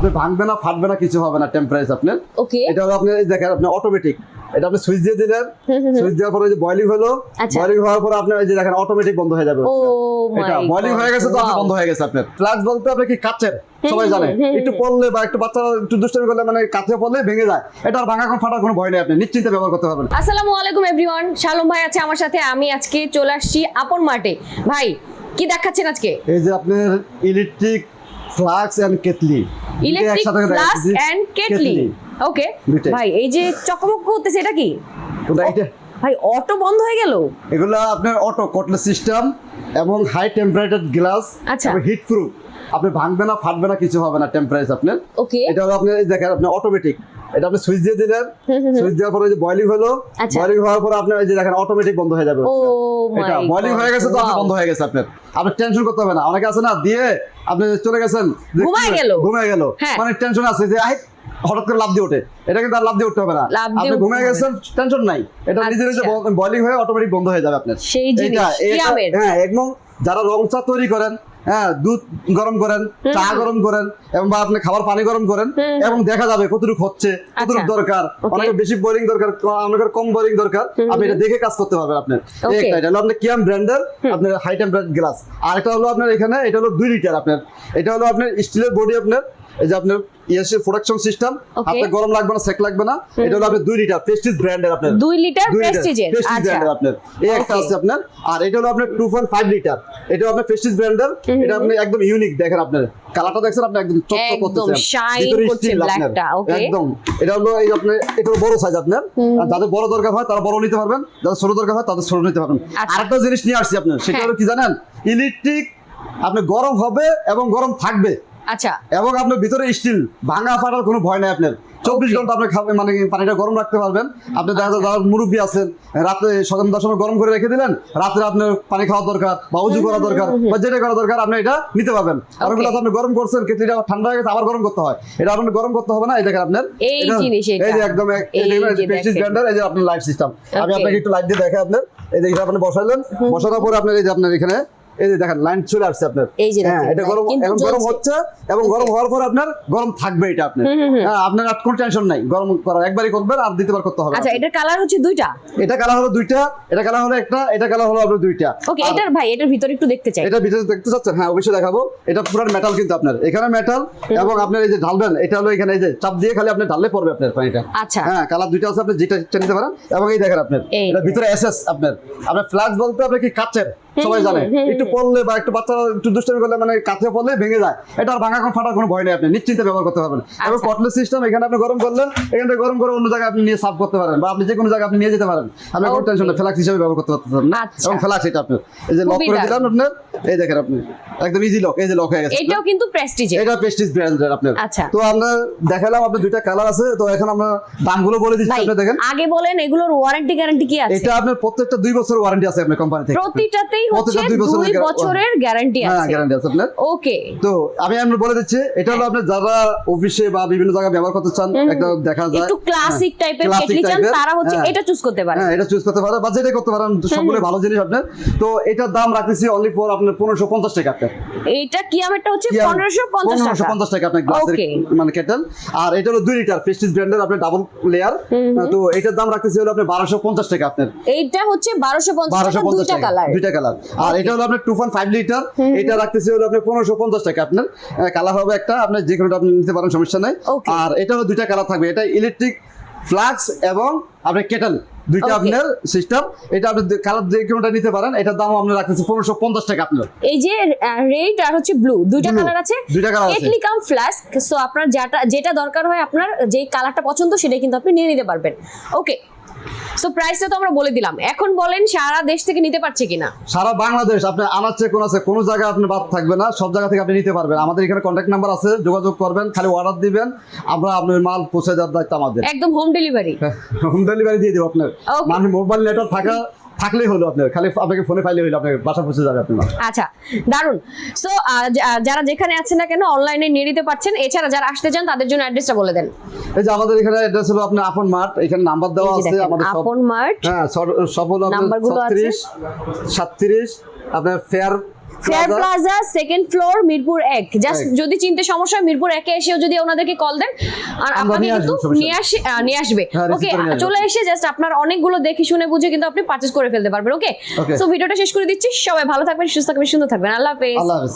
আপনি ভাঙবে না ফাটবে না কিছু হবে না টেম্পারেচার আপনার। ওকে এটা হলো আপনি দেখেন আপনি অটোমেটিক এটা আপনি সুইচ দিয়ে দিলেন সুইচ দেওয়ার পরে যে বয়লিং হলো আচ্ছা। বয়লিং হওয়ার পরে আপনার এই যে দেখেন অটোমেটিক বন্ধ হয়ে যাবে। ও এটা বয়লিং হয়ে গেছে তো আপনার বন্ধ হয়ে গেছে আপনার। ফ্লাক্স বলতে আপনি কি কাচের? সবাই জানে। একটু পড়লে বা একটু বাচ্চারা একটু দুষ্টামি করলে মানে কাছে পড়লে ভেঙে যায়। এটা আর ভাঙা কোনো ফাটার কোনো ভয় নেই আপনি নিশ্চিন্তে ব্যবহার করতে পারবেন। আসসালামু আলাইকুম এভরিওয়ান শালম ভাই আছে আমার সাথে আমি আজকে চলে আসছি আপন মাঠে। ভাই কি দেখাচ্ছেন আজকে? এই যে আপনার electric flask and kettle. Electric flask and kettle. Okay. ভাই এই যে চকমক করতেছে এটা কি? ভাই অটো বন্ধ হয়ে গেল? এগুলো আপনার অটো কটলেস সিস্টেম এবং হাই টেম্পারেচার গ্লাস আচ্ছা। হিট প্রুফ আপনি ভাঙবে না ফাটবে না কিছু হবে না টেম্পারেচার আপনার। ওকে এটা হলো আপনি দেখেন আপনি অটোমেটিক এটা আপনি সুইচ দিয়ে দিলেন। সুইচ দেওয়ার পরে যে বয়লিং হলো আচ্ছা। বয়লিং হওয়ার পরে আপনার এই যে দেখেন অটোমেটিক বন্ধ হয়ে যাবে। এটা বয়লিং হয়ে গেছে তো বন্ধ হয়ে গেছে আপনার। আপনি টেনশন করতে হবে না। অনেকে আছে না দিয়ে আপনি চলে গেছেন ঘুমায় গেল। ঘুমায় গেল। হ্যাঁ। মানে টেনশন আছে যে হঠাৎ করে লাভ দিয়ে ওঠে। এটা কিন্তু আর লাভ দিয়ে উঠতে হবে না। আপনি ঘুমিয়ে গেছেন টেনশন নাই। এটা নিজে নিজে আচ্ছা। বয়লিং হয়ে অটোমেটিক বন্ধ হয়ে যাবে আপনার। সেই জিনিস। হ্যাঁ একদম যারা রং চা তৈরি করেন হ্যাঁ দুধ গরম করেন চা গরম করেন এবং বা আপনি খাবার পানি গরম করেন এবং দেখা যাবে কতটুকু হচ্ছে কতটুকু আচ্ছা। দরকার. অনেক বেশি বোরিং দরকার অনেকের কম বোরিং দরকার আপনি এটা দেখে কাজ করতে পারবেন আপনি। একটা এটা হলো আপনার কিয়াম ব্র্যান্ডের আপনার হাই টেম্পারেচার গ্লাস আর একটা হলো আপনার এখানে এটা হলো দুই লিটার আপনার। এটা হলো আপনার স্টিলের বডি আপনার এই যে আপনার ইয়াসের প্রোডাকশন সিস্টেম. আপনার গরম লাগবে না সেক লাগবে না এটা হলো আপনার দুই লিটার প্রেস্টিজ ব্র্যান্ডের আপনার। দুই লিটার প্রেস্টিজের প্রেস্টিজ ব্র্যান্ডের আপনার। এই একটা আছে আপনার আর এটা হলো আপনার টু পয়েন্ট ফাইভ লিটার এটা আপনার প্রেস্টিজ ব্র্যান্ডের এটা আপনি একদম ইউনিক দেখেন আপনার। কালারটা দেখছেন আপনি একদম চকচক করতেছে। ভিতরে করছে blackটা, okay. একদম। এটা হলো এই আপনার এটা বড় সাইজ আপনার। যাদের বড় দরকার হয় তারা বড় নিতে পারবেন। যাদের ছোট দরকার হয় তাদের ছোট নিতে পারবেন। আচ্ছা। আরেকটা জিনিস নিয়ে আসছি আপনার সেটা হ্যাঁ। হলো কি জানেন? ইলেকট্রিক আপনি গরম হবে এবং গরম থাকবে। আচ্ছা। এবং আপনার ভিতরে স্টিল ভাঙা ফাটার কোনো ভয় নাই আপনার। চব্বিশ ঘণ্টা আপনি খাবেন মানে পানিটা গরম রাখতে পারবেন। আপনি দেখা যায় যারা মুরব্বী আছেন রাতে সকাল দশ সময় গরম করে রেখে দিলেন রাত্রে আপনার পানি খাওয়া দরকার বা উজু করা দরকার বা যেটা করা দরকার আপনি এটা নিতে পারবেন। আর ওগুলো আপনি গরম করছেন কেটলিটা ঠান্ডা হয়ে গেছে আবার গরম করতে হয়। এটা আপনি গরম করতে হবে না এই দেখেন আপনার। এই জিনিস এই যে একদম এই এই যে প্রেস্টিজ দেখেন। ব্র্যান্ডের এই যে আপনার লাইট সিস্টেম আমি আপনাকে একটু লাইট দিয়ে দেখে আপনার। এই যে এটা আপনি বসাইলেন। বসানোর পরে আপনার এই যে আপনার এখানে এই যে দেখেন লাইন চলে আসছে আপনার। এই যে হ্যাঁ এটা গরম এখন গরম হচ্ছে এবং গরম হওয়ার পর আপনার গরম থাকবে এটা আপনার। হ্যাঁ আপনার আর কোনো টেনশন নাই। গরম করার একবারই করবেন আর দ্বিতীয়বার করতে হবে। আচ্ছা এটার কালার হচ্ছে দুইটা? এটা কালার হলো দুইটা এটা কালার হলো একটা এটা কালার হলো আপনার দুইটা। ওকে এটার ভাই এটার ভিতরে একটু দেখতে চাই। এটা ভিতরে দেখতে চাচ্ছেন? হ্যাঁ অবশ্যই দেখাবো। এটা পুরো মেটাল কিন্তু আপনার। এখানে মেটাল এবং আপনার এই যে ঢালবেন এটা হলো এখানে এই যে চাপ দিয়ে খালি আপনি ঢাললে পড়বে আপনার পানিটা। আচ্ছা। হ্যাঁ কালার দুইটা আছে আপনি যেটা নিতে পারেন। এবং এই দেখেন আপনার এটা ভিতরে এসএস আপনার। আপনার ফ্ল্যাক্স বলতে আপনি কি কাচের? সবাই জানে। একটু পড়লে বা একটু বাচ্চারা একটু দুষ্টামি করলে মানে কাছে পড়লে ভেঙে যায়। এটা আর ভাঙা কোনো ফাটার কোনো ভয় নেই আপনি নিশ্চিন্তে ব্যবহার করতে পারবেন। এবং আচ্ছা। কটলেস সিস্টেম এখানে আপনি গরম করলেন এখান থেকে গরম করে অন্য জায়গায় আপনি নিয়ে সাফ করতে পারেন বা আপনি যে কোনো জায়গায় আপনি নিয়ে যেতে পারেন। আপনি কোনো টেনশন নেই ফ্ল্যাক্স হিসেবে ব্যবহার করতে পারতেন না। আচ্ছা। এবং ফ্ল্যাক্স এটা আপনার। এই যে লক করে। দিলাম আপনার এই দেখেন আপনি একদম ইজি লক এই যে লক হয়ে গেছে। এটাও কিন্তু প্রেস্টিজের এটা প্রেস্টিজ ব্র্যান্ডের আপনার। আচ্ছা। তো আমরা দেখালাম আপনার দুইটা কালার আছে তো এখন আমরা দামগুলো বলে দিচ্ছি আপনি দেখেন। আগে বলেন এগুলোর ওয়ারেন্টি গ্যারান্টি কি আছে? এটা আপনার প্রত্যেকটা দুই বছর ওয়ারেন্টি আছে আপনার কোম্পানি থেকে। প্রতিটাতেই হচ্ছে দুই বছরের হ্যাঁ গ্যারান্টি আছে আপনার। ওকে তো আমি আমরা বলে দিচ্ছি এটা হলো আপনার যারা অফিসে বা বিভিন্ন জায়গায় ব্যবহার করতে চান একটা দেখা যায়। একটু ক্লাসিক হ্যাঁ, টাইপের কেটলি চান তারা হচ্ছে হ্যাঁ। এটা চুজ করতে পারে। হ্যাঁ এটা চুজ করতে পারেন বা যেটাই করতে পারেন সকলে ভালো জিনিস আপনার। তো এটার দাম রাখতেছি অনলি ফর আপনার পনেরোশো পঞ্চাশ টাকা আপনার। কি পঞ্চাশ টাকা? 1550 টাকা আপনার গ্লাসের মানে কেটেল আর এটা হলো দুই লিটার প্রেস্টিজ ব্র্যান্ডের আপনার ডাবল লেয়ার তো এটার দাম রাখতেছি হলো আপনার বারোশো টাকা আপনার। এইটা হচ্ছে বারোশো পঞ্চাশ বারোশো টাকা পঞ্চাশ দুইটা টাকা কালার দুইটা কালার আর এটা হলো আপনার টু পয়েন্ট ফাইভ লিটার এটা রাখতেছি হলো আপনার পনেরোশো পঞ্চাশ টাকা আপনার। কালার হবে একটা আপনার যে আপনি নিতে পারেন সমস্যা নাই। আর এটা হলো দুইটা কালার থাকবে এটা ইলেকট্রিক ফ্লাক্স এবং আপনার কেটেল দুইটা আপনার সিস্টেম এটা আপনি কালার যে কোনোটা নিতে পারেন এটার দাম আমরা রাখতেছি পনেরোশো পঞ্চাশ টাকা আপনার। এই যে রেড আর হচ্ছে ব্লু দুইটা কালার আছে? দুইটা colour আছে। ফ্লাস্ক সো আপনার যেটা যেটা দরকার হয় আপনার যেই কালারটা পছন্দ সেটাই কিন্তু আপনি নিয়ে নিতে পারবেন। ওকে সো প্রাইসটা তো আমরা বলে দিলাম। এখন বলেন সারা দেশ থেকে নিতে পারছে কিনা? সারা বাংলাদেশ আপনি আনাচ্ছে কোন আছে কোনো জায়গায় আপনি বাদ থাকবে না সব জায়গা থেকে আপনি নিতে পারবেন। আমাদের এখানে কন্ট্যাক্ট নাম্বার আছে যোগাযোগ করবেন খালি অর্ডার দিবেন আমরা আপনার মাল পৌঁছে দেওয়ার দায়িত্ব আমাদের। একদম হোম ডেলিভারি হোম ডেলিভারি দিয়ে দেবো আপনার। মানে মোবাইল নেটওয়ার্ক থাকা থাকলেই হলো আপনার খালি আপনাকে ফোনে পাইলে হলো আপনার বাসা পৌঁছে যাবে আপনার। আচ্ছা দারুণ সো যারা যেখানে আছেন না কেন অনলাইনে নিয়ে নিতে পারছেন এছাড়া যারা আসতে চান তাদের জন্য অ্যাড্রেসটা বলে দেন। এই যে আমাদের এখানে অ্যাড্রেস হলো আপনার আপন মাঠ এখানে নাম্বার দেওয়া আছে আমাদের আপন মার্ট হ্যাঁ সব- হলো নাম্বারগুলো আছে? ছত্রিশ সাতত্রিশ আপনার fair fair plaza second floor Mirpur এক। জাস্ট যদি চিনতে সমস্যা হয় মিরপুর একে এসেও যদি ওনাদেরকে কল দেন আর আপনাকে নিয়ে কিন্তু নিয়ে আসে নিয়ে আসবে। হ্যাঁ, ওকে আসব। চলে এসে জাস্ট আপনার অনেকগুলো দেখে শুনে বুঝে কিন্তু আপনি পারচেজ করে ফেলতে পারবেন ওকে Okay. সো ভিডিওটা শেষ করে দিচ্ছি সবাই ভালো থাকবেন সুস্থ থাকবেন সুন্দর থাকবেন। আল্লাহ হাফেজ। আল্লাহ হাফেজ।